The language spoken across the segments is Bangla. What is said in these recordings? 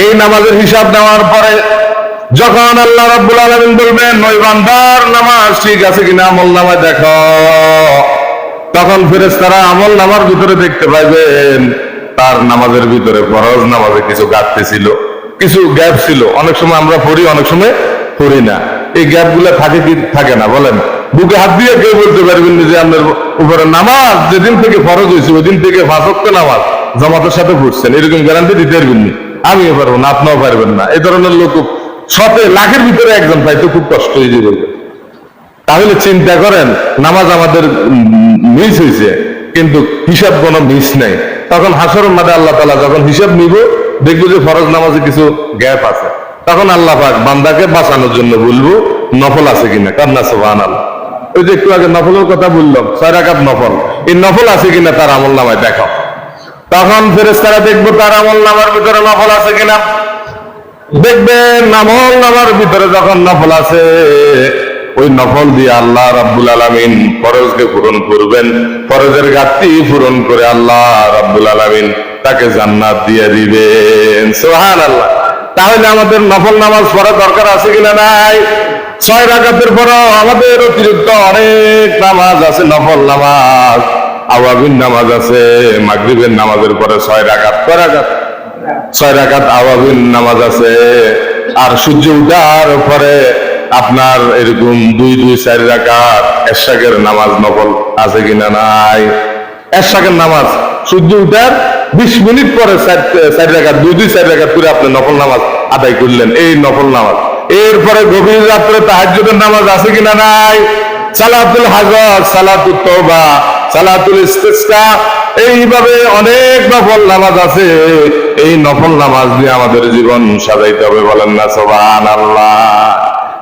এই নামাজের হিসাব নেওয়ার পরে যখন আল্লাহ রাব্বুল আলামিন বলবেন, ওই বান্দার নামাজ ঠিক আছে কিনা আমল নামায় দেখো। তখন ফেরেশতারা আমল নামার ভিতরে দেখতে পাইবেন, তার নামাজের ভিতরে ফরজ নামাজে কিছু ঘাটতি ছিল, কিছু গ্যাপ ছিল। অনেক সময় আমরা পড়ি, অনেক সময় পড়ি না। এই গ্যাপগুলো থাকে কি, থাকে না, বলেন। বুকে হাত দিয়ে কেউ বলতে পারবেন যে আপনার উপরে নামাজ, যেদিন থেকে ফরজ হয়েছে ওই দিন থেকে ফাঁসক্ত নামাজ, জামাতের সাথে পড়ছেন, এরকম গ্যারান্টি দিতে পারবেন না। আমিও পারব না, আপনিও পারবেন না। এই ধরনের লোক শতে লাখের ভিতরে একজন পাইতে খুব কষ্ট হয়ে যাবে। তাহলে চিন্তা করেন, নামাজ আমাদের মিস হয়েছে, কিন্তু হিসাব কোনো মিস নেই। তখন হাসর মাদে আল্লাহ তালা যখন হিসাব নিব, দেখব যে ফরজ নামাজে কিছু গ্যাপ আছে। তখন আল্লাহ পাক বান্দাকে বাঁচানোর জন্য বলব, নফল আছে কিনা? কান্না সোহান আল্লাহ ওই যে একটু আগে নফলের কথা বললাম, ছয় রাকাত নফল। এই নফল আছে কিনা তার আমল নামায় দেখো তখন ফেরেস্তারা দেখব তার আমল নামার ভিতরে নফল আছে কিনা। দেখবেন আমল নামার ভিতরে যখন নফল আছে, ওই নফল দিয়ে আল্লাহ রাব্বুল আলামিন ফরজকে পূরণ করবেন। ফরজের ঘাটতি পূরণ করে আল্লাহ রাব্বুল আলামিন তাকে জান্নাত দিয়ে দিবেন। সোহান আল্লাহ তাহলে আমাদের নফল নামাজ পড়া দরকার আছে কিনা নাই? ছয় রাকাতের পরও আমাদের অতিরিক্ত অনেক নামাজ আছে, নফল নামাজ। আওয়াবিন নামাজ আছে, মাগরিবের নামাজের পরে ছয় রাকাত কয় রাকাত ছয় রাকাত আওয়াবিন নামাজ আছে, আর সূর্য উঠার পরে আপনার এরকম দুই দুই, চার রাকাত এশাকের নামাজ নকল আছে কিনা নাই? এশাকের নামাজ সূর্য উঠার বিশ মিনিট পরে চার রাকাত, দুই দুই, চার রাকাত করে আপনি নকল নামাজ আদায় করলেন, এই নকল নামাজ। এরপরে গভীর রাত্রে তাহাজ্জুদের নামাজ আছে কিনা নাই? সালাতুল হাজর সালাতুল তওবা সালাতুল ইস্তিসকা, এইভাবে অনেক নফল নামাজ আছে। এই নফল নামাজ দিয়ে আমাদের জীবন সাজাইতে হবে বলেন না সোবান আল্লাহ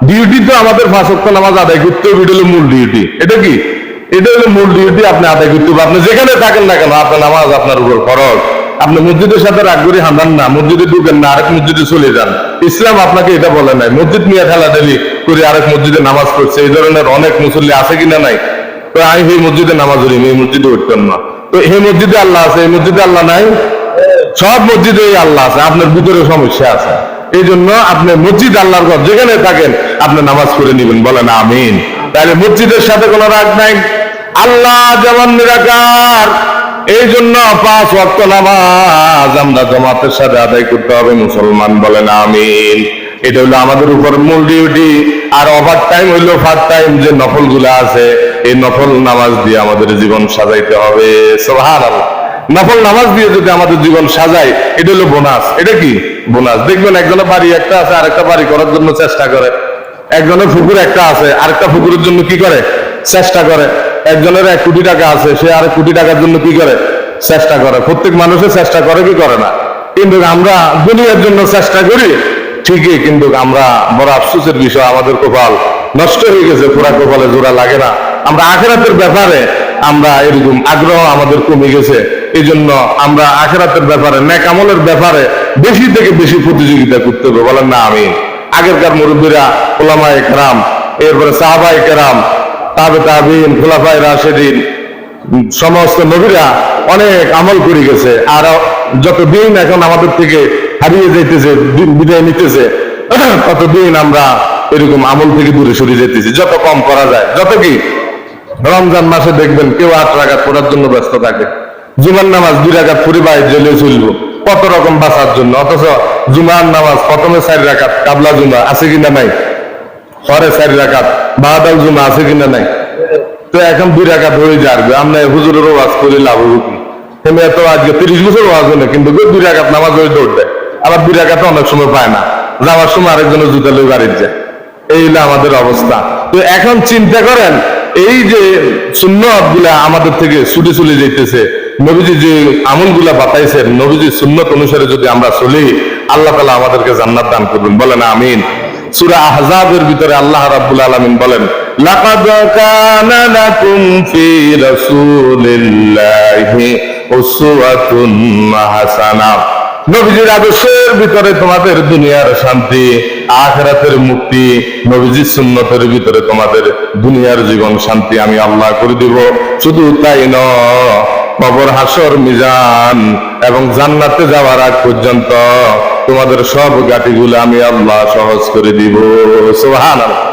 ডিউটি তো আমাদের ফাঁসক্ত নামাজ আদায় করতে হবে, এটা হলো মূল ডিউটি এটা কি? এটা হলো মূল ডিউটি আপনি আদায় করতে হবে। আপনি যেখানে থাকেন না কেন, আপনার নামাজ আপনার উপর খরচ আপনি মসজিদের সাথে রাগ করে হাঁদান না, মসজিদে ঢুকেন না, আরেক মসজিদে চলে যান। ইসলাম আপনাকে এটা বলে নাই। মসজিদ নিয়ে ঠেলাঠেলি করে আরেক মসজিদে নামাজ পড়ছে। এই ধরনের অনেক মুসল্লি আছে কিনা নাই? তো আমি এই মসজিদে নামাজ পড়ি এই মসজিদে উঠতাম না। তো এই মসজিদে আল্লাহ আছে, এই মসজিদে আল্লাহ নাই, সব মসজিদে আল্লাহ আছে, আপনার ভিতরে সমস্যা আছে। এই জন্য আপনি মসজিদ আল্লাহর ঘর, যেখানে থাকেন, আপনি নামাজ পড়ে নিবেন, বলেন আমিন। তাহলে মসজিদের সাথে কোনো রাগ নাই। আল্লাহ যেমন নিরাকার, এই জন্য পাঁচ ওয়াক্ত নামাজ আমরা জামাতের সাথে আদায় করতে হবে, মুসলমান বলেন আমিন। এটা হলো আমাদের উপর মূল ডিউটি আর ওভার টাইম হইল ফার টাইম যে নফলগুলা আছে, এই নফল নামাজ দিয়ে আমাদের জীবন সাজাইতে হবে। নফল নামাজ দিয়ে যদি আমাদের জীবন সাজাই এটা হলো বোনাস এটা কি? বোনাস দেখবেন একজনের বাড়ি একটা আছে, আরেকটা বাড়ি করার জন্য চেষ্টা করে। একজনের পুকুর একটা আছে, আরেকটা পুকুরের জন্য কি করে? চেষ্টা করে। একজনের এক কোটি টাকা আছে, সে আর কোটি টাকার জন্য কি করে? চেষ্টা করে। প্রত্যেক মানুষের চেষ্টা করে কি করে না? কিন্তু আমরা দুনিয়ার জন্য চেষ্টা করি ঠিকই, কিন্তু আমরা বড় আফসোসের বিষয়, আমাদের কপাল নষ্ট হয়ে গেছে, পুরা কপালে জোড়া লাগে না। আমরা আখেরাতের ব্যাপারে আমরা এরকম আগ্রহ আমাদের কমে গেছে। এই জন্য আমরা আখেরাতের ব্যাপারে, ন্যাক আমলের ব্যাপারে বেশি থেকে বেশি প্রতিযোগিতা করতে হবে। বলেন না আমি আগেরকার মুরব্বীরা ওলামা একরাম এরপরে সাহাবা একরাম তাবে তাবিন খোলাফাই রাশেদিন, সমস্ত নবীরা অনেক আমল করে গেছে। আর যত দিন এখন আমাদের থেকে হারিয়ে যাইতেছে বিদায় নিতেছে। ততদিন আমরা এরকম আমল থেকে দূরে সরে যেতেছি যত কম করা যায়, যত কি রমজান মাসে দেখবেন কেউ আট রাগাত পড়ার জন্য ব্যস্ত থাকে। জুমার নামাজ দুই রাগাত পরে বাইরে জেলে চলবো। কত রকম বাঁচার জন্য? অথচ জুমার নামাজ প্রথমে চার রাখাত কাবলা জুমা আছে কিনা নাই? পরে চার রাখাত বাহাদাল জুমা আছে কিনা নাই? তো এখন দুই রাখাত হয়ে যাবে আমরা হুজুরের ওয়াজ করে লাভ হবে এত আজকে তিরিশ বছর ওয়াজ হলে, কিন্তু দুই রাখাত নামাজ হয়ে দৌড় দেয়। আবার দুই রাখাত অনেক সময় পায় না। যাওয়ার সময় আরেকজনের জুতা লোক যায়। এই আমাদের অবস্থা। তো এখন চিন্তা করেন, এই যে সুন্নতগুলা আমাদের থেকে ছুটে চলে যাইতেছে, নবীজি যে আমলগুলা বাতাইছেন, নবীজির সুন্নত অনুসারে যদি আমরা চলি, আল্লাহ তালা আমাদেরকে জান্নাত দান করবেন। বলেন আমিন। সুরা আহজাবের ভিতরে আল্লাহ রাব্বুল আলামিন বলেন হাসানা। নবীজির আদর্শের ভিতরে তোমাদের দুনিয়ার শান্তি, আখরাতের মুক্তি, নবীজির সুন্নতের ভিতরে তোমাদের দুনিয়ার জীবন শান্তি আমি আল্লাহ করে দিব। শুধু তাই ন, কবর, হাসর, মিজান এবং জান্নাতে যাওয়ার আগ পর্যন্ত তোমাদের সব গাঠিগুলো আমি আল্লাহ সহজ করে দিব। সুবহানাল্লাহ।